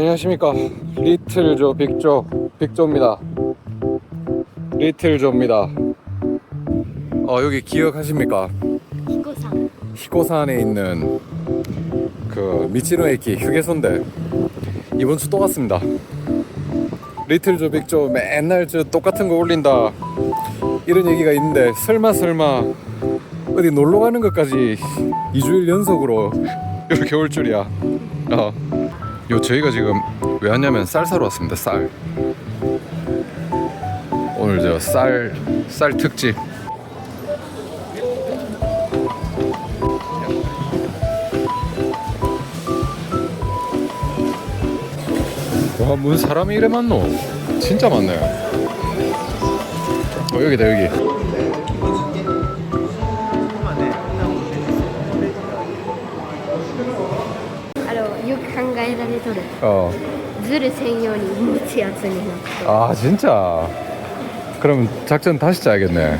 안녕하십니까. 리틀조 빅조 빅조입니다. 리틀조입니다. 어 여기 기억하십니까? 히코산. 히코산에 있는 그 미치노에키 휴게소인데 이번 주 또 왔습니다. 리틀조 빅조 맨날 저 똑같은 거 올린다. 이런 얘기가 있는데 설마 설마 어디 놀러 가는 것까지 2주일 연속으로 이렇게 올 줄이야. 어. 요 저희가 지금 왜 왔냐면 쌀 사러 왔습니다 쌀 오늘 저 쌀 쌀 특집 와, 무슨 사람이 이래 많노? 진짜 많네. 어, 여기다, 여기. えられとる 어. ズル専用に持つやつになってる 아, 진짜. 그럼 작전 다시 짜야겠네.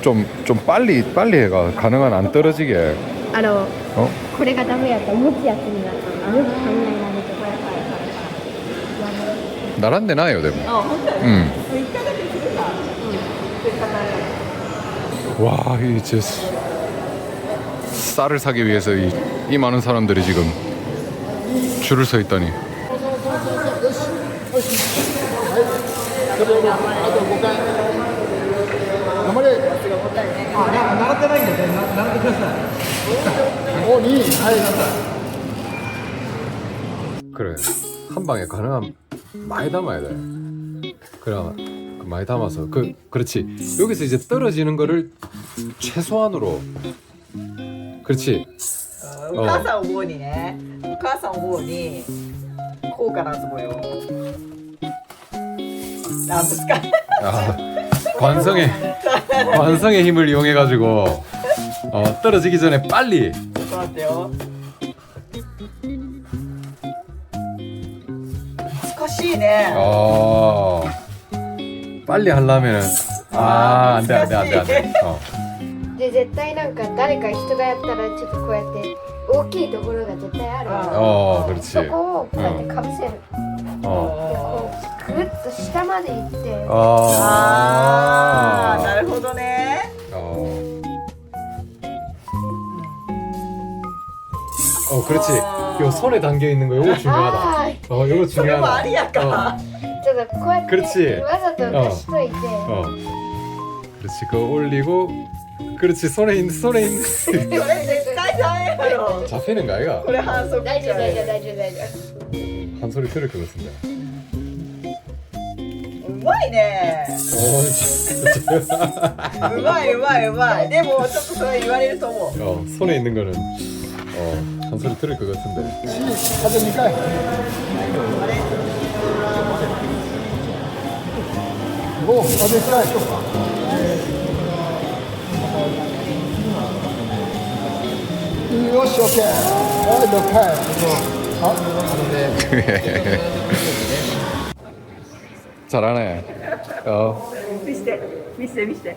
좀, 좀 빨리, 빨리 해가. 가능한 안 떨어지게. あの 어? これがダメやったら持つやつになったのよく考えられてる 나란데 나요, 데 어, 혼자 응. 그 이따가 드시겠다. 와, 이 제 쌀을 사기 위해서 이, 이 많은 사람들이 지금 줄을 서 있다니. 그래 한 방에 가능한 많이 담아야 돼. 그래 그 많이 담아서 그 그렇지 여기서 이제 떨어지는 거를 최소한으로 그렇지 お母さん思うにね、お母さん思うに、こうかなと思うよ。なんですか 아, 관성의 관성의 힘을 이용해 가지고 어, 떨어지기 전에 빨리 ちょっと待ってよ。難しいね。 어 빨리 하려면은 아 안돼 안돼 안돼 안돼 어. で絶対なんか誰か人がやったらちょっとこうやって 大きいところが絶対あるわ 어 그렇지 そこをこうやってかぶせる、 어. こうぐるっと下まで行ってああ、な 아 るほどね。 어. 어 그렇지 요 손에 담겨 있는 거 요거 중요하다 あー 어 요거 それもあ 중요하다 りやか。ちょっとこうやって 그렇지 わざと出しといて、 어 그렇지 그거 올리고 그렇지 손에 있는 손에 있는 それ絶 対ダメやろ。 잡히는 거 아이가 これ反則大丈夫ちゃう大丈夫大丈夫大丈 한 소리 들을 것 같습니다 うまいね。 어, 진짜. うまいうまいうまい。でもちょっとそれ言われると思う。 어, 손에 있는 거는 어, 한 소리 들을 것 같은데 あと2回。 おあと1回。よし、オッケー。はい、6回。あ、あのね、 잘하네 어, 見して見して見して。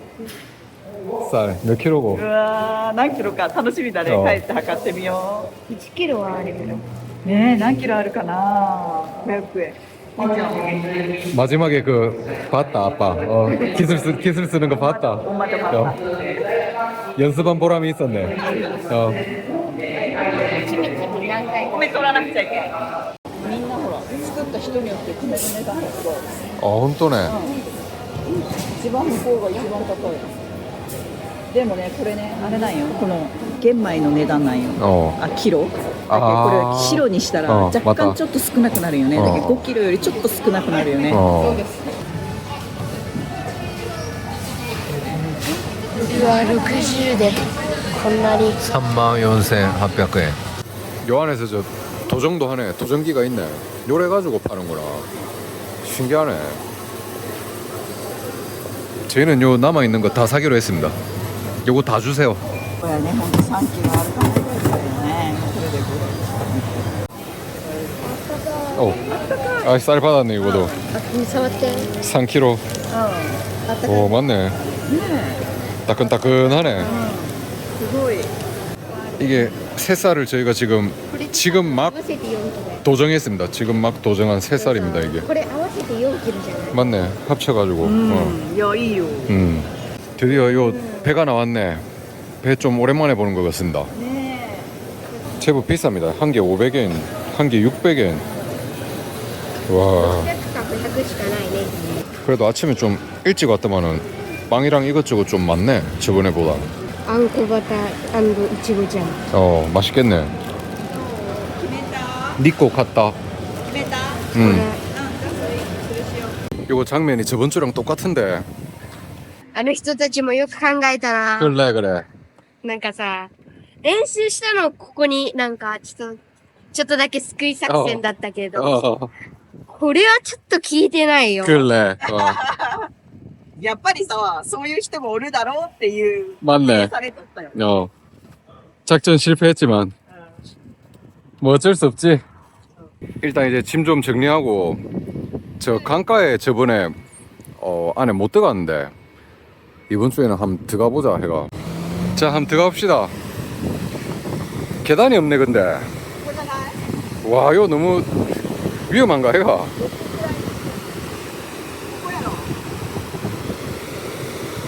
쌀몇 킬로고 うわー何キロか楽しみだねああ帰って測ってみよ夫1キロはあるけどうねえ何キロあるかな500円 마지막에 그 봤다 아빠 어, 기술 쓰, 기술 쓰는 거 봤다 엄마도 어, 연습한 보람이 있었네 어, ちみちみ何回米取らなくちゃいけないみんなほら作った人によって米の値段が違う 어 혼또네 一番向こうが一番高いでもねこれねあれなんよこの玄米の値段なんよ 어, あキロだけどあーこれ白にしたらうん若また干ちょっと少なくなるよねだけどうん5キロよりちょっと少なくなるよね 어. うわ 60でこんなに 34,800엔 요 안에서 저 도정도 하네 도정기가 있네 요래 가지고 파는구나 신기하네 저희는 요 남아있는 거 다 사기로 했습니다 요거 다 주세요 これはねほんと3キロあるかないぐらいだよねそれで 오, 아, 쌀 받았네 이거도 触って 3kg うんあったかい 오 맞네 ね 따끈따끈하네 すごい 이게 새쌀을 저희가 지금 これ 지금 合 막 わせて4キロ 도정했습니다. 지금 막 도정한 3살입니다 이게. これ合わせて4キロじゃない 맞네. 합쳐가지고. 어. うんいやいいよ 음. 드디어 요 배가 나왔네. 배 좀 오랜만에 보는 것 같습니다. ね 제법 비쌉니다. 한 개 500엔, 한 개 600엔. 와. 100か100しかないね 그래도 아침에 좀 일찍 왔더만은 빵이랑 이것저것 좀 많네. 저번에보다. あんこバターいちごジャム 어 맛있겠네. 決めた 니꼬 갔다. 決めた 음. うんじゃあそれそれしよう 요거 장면이 저번 주랑 똑같은데. あの人たちもよく考えたな 그래 그래. なんかさ練習したのここになんかちょっとちょっとだけ救い作戦だったけど 어 これはちょっと聞いてないよ 그래. 어. やっぱりさそういう人もおるだろうっていう 맞네. されとったよ 어. 작전 실패했지만 뭐 어쩔 수 없지. 일단 이제 짐 좀 정리하고 저 강가에 저번에 어 안에 못 들어갔는데 이번 주에는 한번 들어가 보자 해가. 자, 한번 들어가 봅시다. 계단이 없네 근데. 와, 이거 너무 위험한가 해가.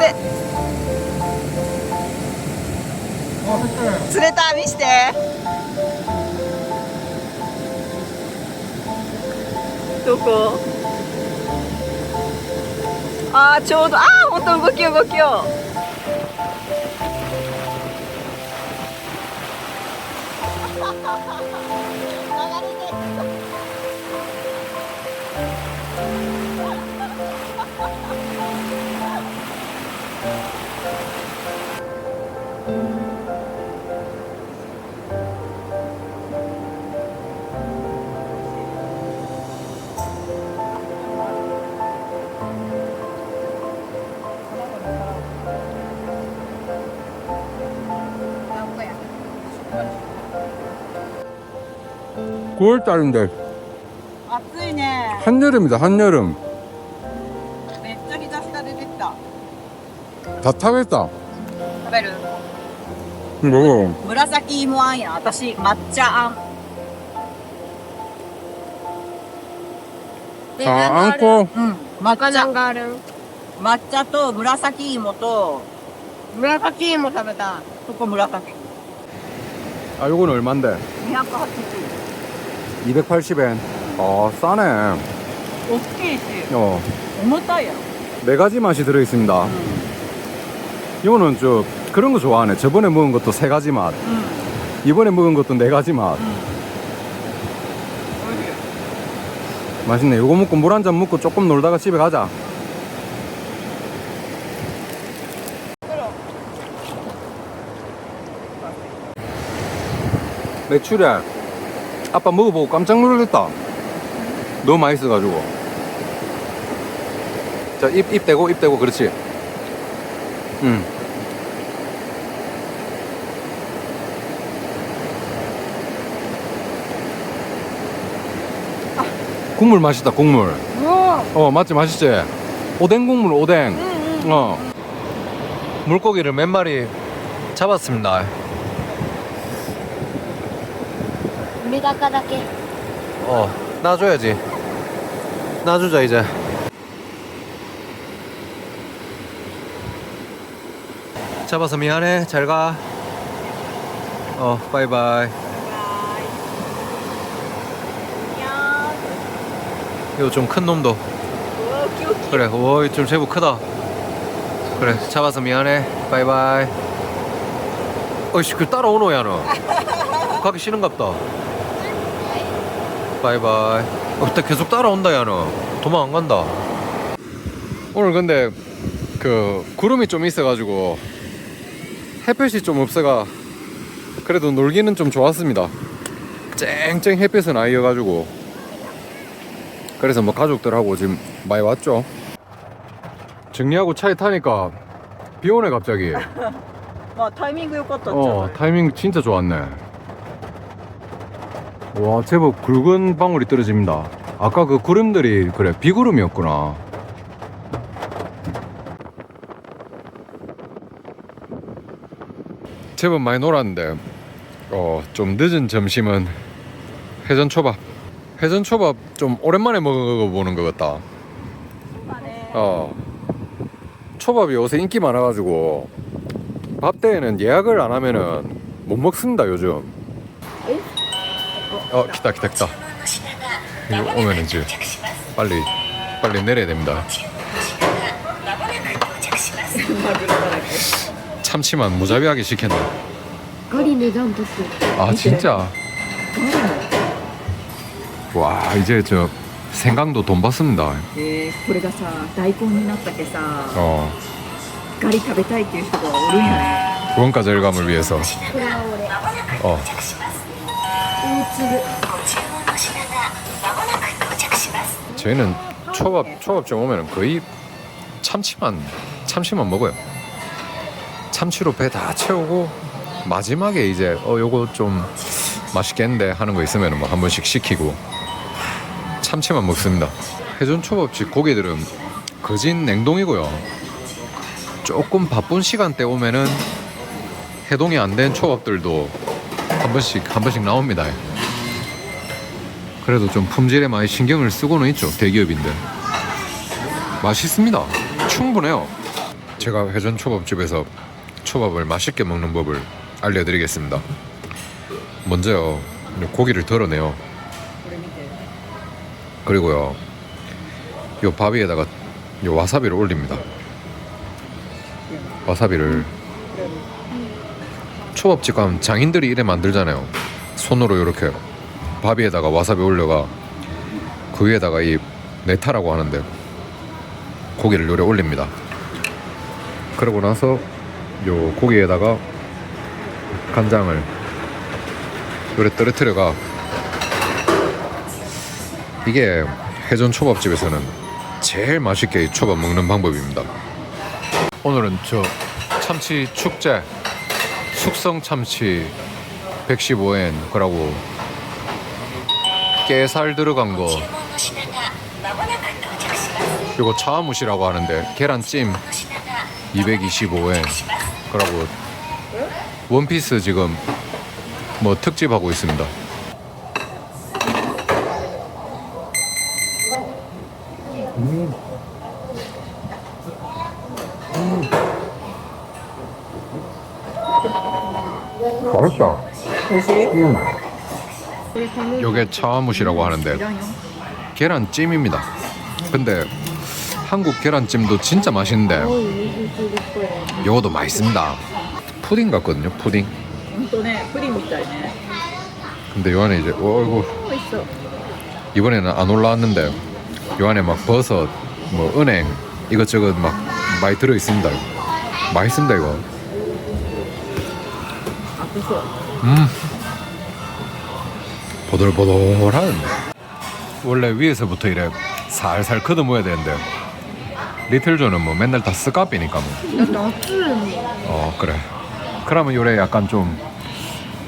れ釣れた見して。どこ？あーちょうど。あー本当動きよ動きよ流れて 9월달인데 暑いね 한여름이다 한여름. めっちゃ日差しが出てきた 다 타겠다. 食べる 뭐 紫芋あんや私抹茶あんで 아, 안고 うん抹他茶なんかある抹茶と紫芋と紫芋食べたそこ紫 아 요건 얼만데? 280 280엔. 아, 싸네. 어떻게 있지? 어. 어머따야. 네 가지 맛이 들어있습니다. 음. 이거는 저 그런 거 좋아하네. 저번에 먹은 것도 세 가지 맛. 응. 이번에 먹은 것도 네 가지 맛. 음. 어디? 맛있네. 이거 먹고 물 한 잔 먹고 조금 놀다가 집에 가자. 매출액 아빠 먹어보고 깜짝 놀랐다. 너무 맛있어가지고. 자, 입, 입 대고, 입 대고, 그렇지. 응. 국물 맛있다, 국물. お어 맞지 맛있지 오뎅 국물 오뎅 어 물고기를 몇 마리 잡았습니다 우리가 까닭게 어, 놔줘야지. 놔주자, 이제. 잡아서 미안해. 잘 가. 어, 바이바이. 이거 좀 큰 놈도. 그래, 오, 좀 제법 크다. 그래, 잡아서 미안해. 바이바이. 어이씨, 그 따라오노, 야, 너. 가기 싫은갑다. 바이바이. 어, 그때 계속 따라온다 야는 도망 안 간다. 오늘 근데 그 구름이 좀 있어가지고 햇볕이 좀 없어가 그래도 놀기는 좀 좋았습니다. 쨍쨍 햇볕은 아이여가지고. 그래서 뭐 가족들하고 지금 많이 왔죠. 정리하고 차에 타니까 비 오네 갑자기. 와 타이밍 좋았다 어 타이밍 진짜 좋았네. 와 제법 굵은 방울이 떨어집니다. 아까 그 구름들이 그래 비구름이었구나. 제법 많이 놀았는데 어 좀 늦은 점심은 회전 초밥. 회전 초밥 좀 오랜만에 먹어보는 것 같다. 어. 초밥이 요새 인기 많아가지고 밥 때에는 예약을 안 하면은 못 먹습니다 요즘. 어 기다 기다 기다. 이거 오면은 이제 빨리 빨리 내려야 됩니다. 참치만 무자비하게 시켰네. ガリ値段とす 아 진짜. 와 이제 저 생강도 돈 받습니다. えー、これがさ大根になったけさ 어 ガリ食べたいっていう人がおるんやね 원가 절감을 위해서. これは俺 어 大粒 저희는 초밥 초밥점 오면은 거의 참치만 참치만 먹어요. 참치로 배 다 채우고 마지막에 이제 어 요거 좀 맛있겠는데 하는 거 있으면 뭐 한 번씩 시키고 참치만 먹습니다. 회전 초밥집 고기들은 거진 냉동이고요. 조금 바쁜 시간대 오면은 해동이 안 된 초밥들도 한 번씩 한 번씩 나옵니다. 그래도 좀 품질에 많이 신경을 쓰고는 있죠 대기업인데 맛있습니다. 충분해요. 제가 회전 초밥집에서 초밥을 맛있게 먹는 법을 알려드리겠습니다. 먼저요 고기를 덜어내요. 그리고요 요 밥 위에다가 요 와사비를 올립니다. 와사비를 초밥집 가면 장인들이 이래 만들잖아요 손으로 이렇게 밥 위에다가 와사비 올려가 그 위에다가 이 네타라고 하는데 고기를 요래 올립니다 그러고 나서 요 고기에다가 간장을 요래 떨어뜨려가 이게 회전 초밥집에서는 제일 맛있게 이 초밥 먹는 방법입니다. 오늘은 저 참치 축제 숙성 참치 115엔 그러고 깨살 들어간 거 그리고 차무시라고 하는데 계란찜 225엔 그러고 원피스 지금 뭐 특집하고 있습니다. 맛있다. 열심히? 응. 음. 요게 차무시라고 하는데 계란찜입니다. 근데 한국 계란찜도 진짜 맛있는데 요것도 맛있습니다. 푸딩 같거든요, 푸딩. 근데 요 안에 이제 어이구 이번에는 안 올라왔는데 요 안에 막 버섯, 뭐 은행 이것저것 막 많이 들어 있습니다. 맛있습니다 이거. 드세요. 음. 보들보들한. 원래 위에서부터 이래 살살 걷어 모아야 되는데 리틀존은 뭐 맨날 다 쓰가삐니까 뭐. 나트륨. 어 그래. 그러면 요래 약간 좀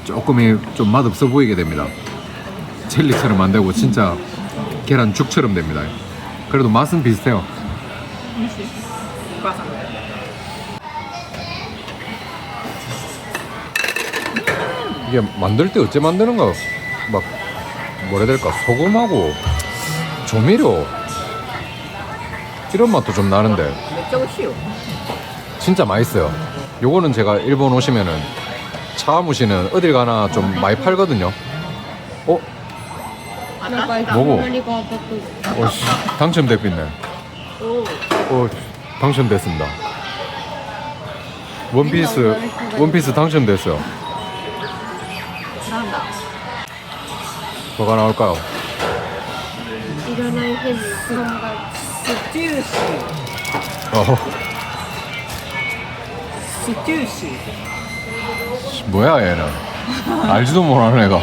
조금이 좀 맛없어 보이게 됩니다. 젤리처럼 안 되고 진짜 계란죽처럼 됩니다. 그래도 맛은 비슷해요. 맛있어. 이게 만들 때 어째 만드는가? 막 뭐라 해야 될까? 소금하고 조미료. 이런 맛도 좀 나는데. 진짜 맛있어요. 요거는 제가 일본 오시면은 차무시는 어딜 가나 좀 많이 팔거든요. 어? 뭐고? 어, 당첨됐겠네. 어, 당첨됐습니다. 원피스 원피스 당첨됐어요. 뭐가 나올까요? 일어날 횟수 스튜시. 어, 스튜시. 뭐야 얘는? 알지도 모르는 애가.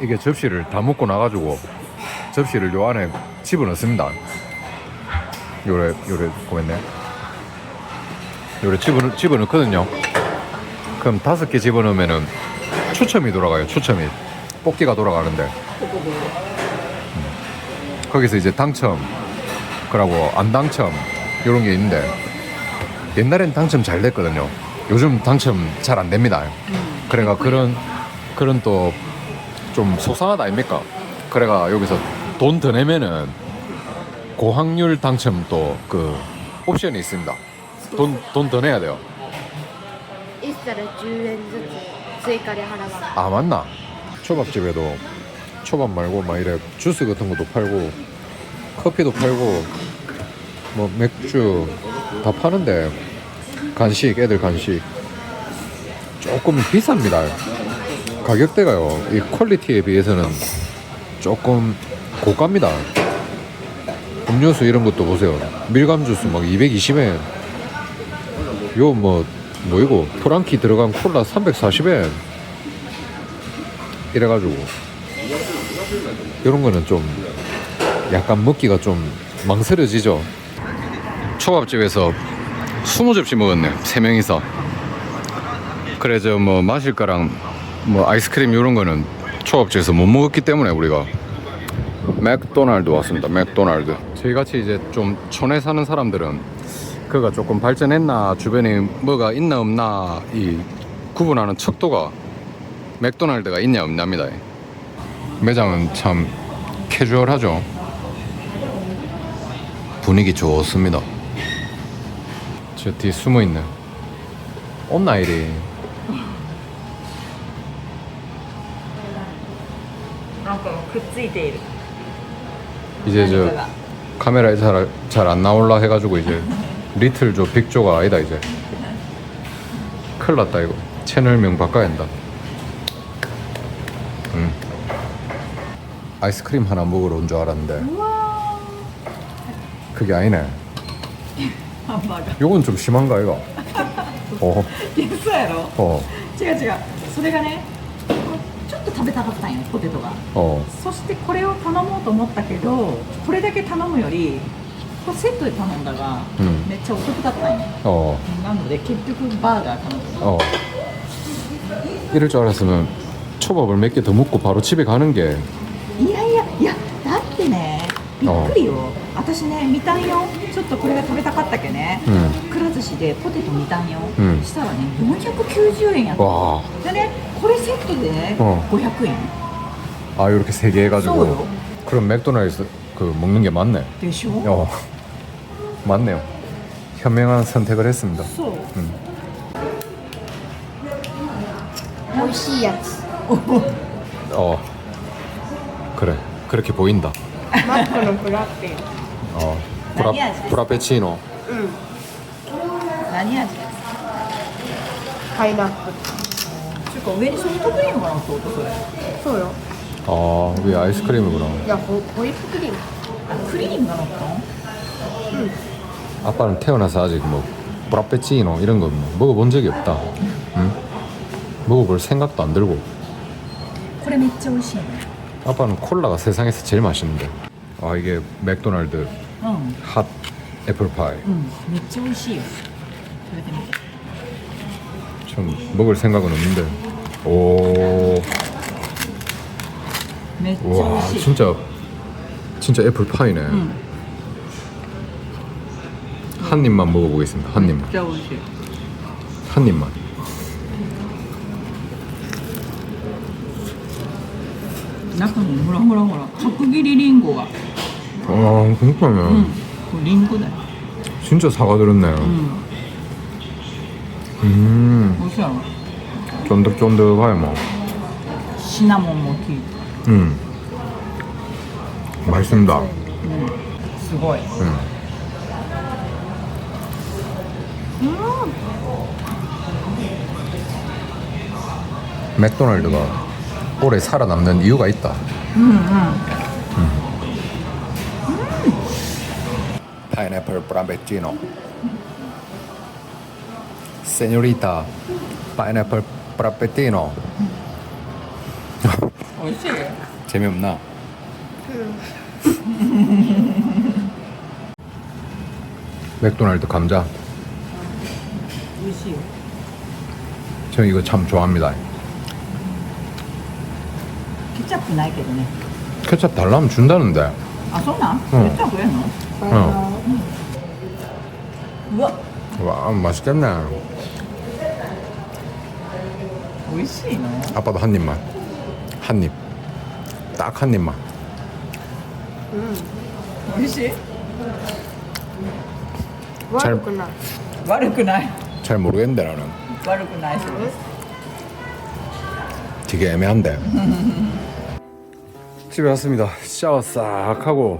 이게 접시를 다 먹고 나가지고 접시를 요 안에 집어넣습니다. 요래 요래 보겠네. 요래 집어, 집어넣거든요. 그럼 다섯 개 집어넣으면은 추첨이 돌아가요 추첨이. 뽑기가 돌아가는데. 거기서 이제 당첨 그러고 안 당첨 이런 게 있는데 옛날엔 당첨 잘 됐거든요. 요즘 당첨 잘 안 됩니다. 그래가 그런 그런 또 좀 속상하다 아닙니까? 그래가 여기서 돈 더 내면은 고확률 당첨 또 그 옵션이 있습니다. 돈 돈 더 내야 돼요. 1皿10円ずつ追加で払わない。 아 맞나? 초밥집에도 초밥 말고 막 이래 주스 같은 것도 팔고 커피도 팔고 뭐 맥주 다 파는데 간식 애들 간식 조금 비쌉니다. 가격대가요 이 퀄리티에 비해서는 조금 고가입니다. 음료수 이런 것도 보세요. 밀감 주스 막 220엔. 요 뭐 뭐이고 프랑키 들어간 콜라 340엔. 이래가지고 이런 거는 좀 약간 먹기가 좀 망설여지죠. 초밥집에서 20접시 먹었네. 세 명이서. 그래 저 뭐 마실 거랑 뭐 아이스크림 이런 거는 초밥집에서 못 먹었기 때문에 우리가 맥도날드 왔습니다. 맥도날드. 저희 같이 이제 좀 촌에 사는 사람들은 그가 조금 발전했나 주변에 뭐가 있나 없나 이 구분하는 척도가 맥도날드가 있냐 없냐입니다. 매장은 참 캐주얼하죠. 분위기 좋습니다. 저 뒤에 숨어 있는 온나이리. 이제 저 카메라에 잘 안 나올라 해가지고 이제 리틀 조 빅조가 아니다 이제. 큰일 났다 이거. 채널명 바꿔야 한다. 아이스크림 하나 먹으러 온 줄 알았는데 우와. 그게 아니네. 안 막아. 요건 좀 심한가 이거. 어, ですやろ 어, 違う違うそれがねこうちょっと食べたかったんよポテトが 어. そしてこれを頼もうと思ったけどこれだけ頼むよりこれセットで頼んだが、うんめっちゃお得だったんよ 어, なので結局バーガー頼んだ 어. 이럴 줄 알았으면 초밥을 몇 개 더 먹고 바로 집에 가는 게 だってねびっくりよ私ね見たんよちょっとこれが食べたかったけね、 음. くら寿司でポテト見たんよ、うんしたらね490円やった 와, でねこれセットでね、うん500円 아 이렇게 세 개 해가지고 써요. 그럼 맥도날드 그 먹는 게 맞네. でしょ、 어, 맞네요. 현명한 선택을 했습니다. そう美味しいやつ。 어, 그래 그렇게 보인다. マックのフラッペ。 어, 브라, 많이 하시겠어요? 브라페치노 うん。 많이 하지. パイナップル。 그러니까 왜 소프트크림 거랑 또 어떠세요? そうよ。 어, 아, 위에 아이스크림이구나 いや、ホホイップクリーム。 아, 크림인가 어떤? 아빠는 태어나서 아직 뭐 브라페치노 이런 거뭐 먹어본 적이 없다 응? 먹어볼 생각도 안 들고 これめっちゃ美味しいね 아빠는 콜라가 세상에서 제일 맛있는데. 아 이게 맥도날드 응. 핫 애플파이. 응. 맥주 오시오. 좀 먹을 생각은 없는데. 오. 와 진짜 진짜 애플파이네. 응. 한 입만 먹어보겠습니다. 한 입만. 맥주 오시오. 한 입만. 中にほらほらほら角切りりんごが 아 진짜네. うんこれりんごだよ 진짜 사과 들었네. うん 음, 美味しいやろ 쫀득쫀득하게 뭐. シナモンも効いて 음, 맛있습니다. すごい 음. 맥도날드가 오래 살아남는 이유가 있다. 음. 음. 파인애플 브라베티노 세뇨리타 파인애플 브라베티노 어이지? 재미없나? 그. 맥도날드 감자 어이지? 저 이거 참 좋아합니다. ケチャップないけどね 케첩 달라면 준다는데. あそうなん、んケチャップええの 어. うわ 와 맛있겠네. 美味しいの 아빠도 한 입만. 한 입. 딱 한 입만. 美味しい 잘 悪くない。悪くない 잘 모르겠는데 나는. 悪くないそうです 되게 애매한데. 집에 왔습니다. 샤워 싹 하고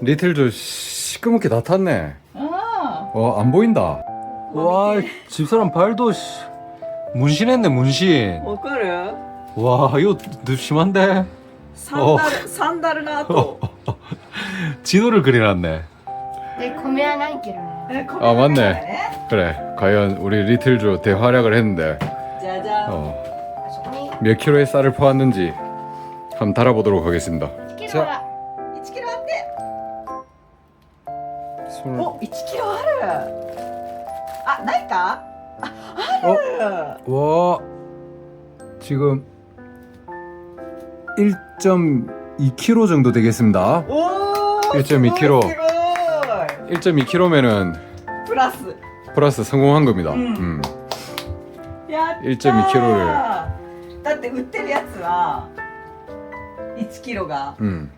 리틀조 시끄럽게 다 탔네. あ 어, 안 보인다. 와, 집사람 발도 씨, 문신했네, 문신. あわかる 와, 이거 너 심한데? サンダル、サンダルの後 진호를 그려놨네. で、米はないけどね。えこれ 아, だから 맞네. ね 그래, 과연 우리 리틀조 대활약을 했는데, じゃじゃん、 어, そこに、 몇 킬로의 쌀을 퍼왔는지 한번 달아보도록 하겠습니다. けどは、 1キロあって손을, お1キロあるあないかあある、 와, 지금 1.2kg 정도 되겠습니다. おお1.2キロすごい 1.2kg면은 プラス 플러스 성공한 겁니다. 음. 음. やったー 1.2キロでだって売ってるやつは 1キロが 음.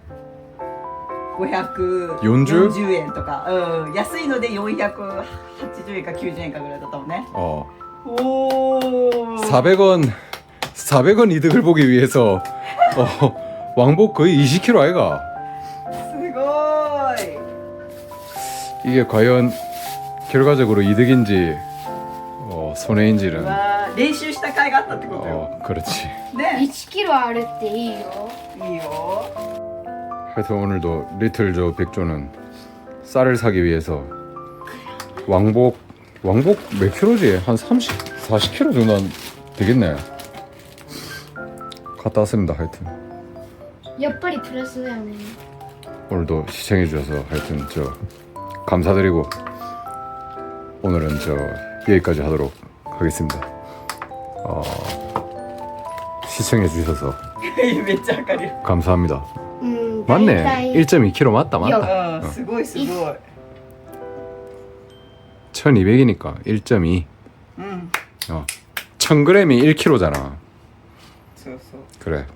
540 40? 円とか、うん、安いので480円か90円かぐらいだったもんね 어. おお 400원 400원 이득을 보기 위해서 어, 왕복 거의 20kg 아이가. すごい 이게 과연 결과적으로 이득인지 어, う 손해인지는 わー練習した甲斐があったってことよ、 어, 그렇지. ね1キロあるっていいよ。 이요. 그래서 오늘도 리틀 조 백조는 쌀을 사기 위해서 왕복 왕복 몇 킬로지? 한 30, 40 킬로 정도 되겠네. 갔다 왔습니다. 하여튼 옆벌이 풀었어요 오늘. 오늘도 시청해 주셔서 하여튼 저 감사드리고 오늘은 저 여기까지 하도록 하겠습니다. 어, 시청해 주셔서 めっちゃわかるよ 감사합니다. うん、 맞네. 大体 1.2kg 맞다 맞다. うんすごいすごい 1200이니까 1.2. うん 어. 1000g이 1kg잖아. そうそう 그래.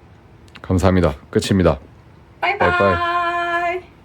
감사합니다. 끝입니다. バイバイバイバ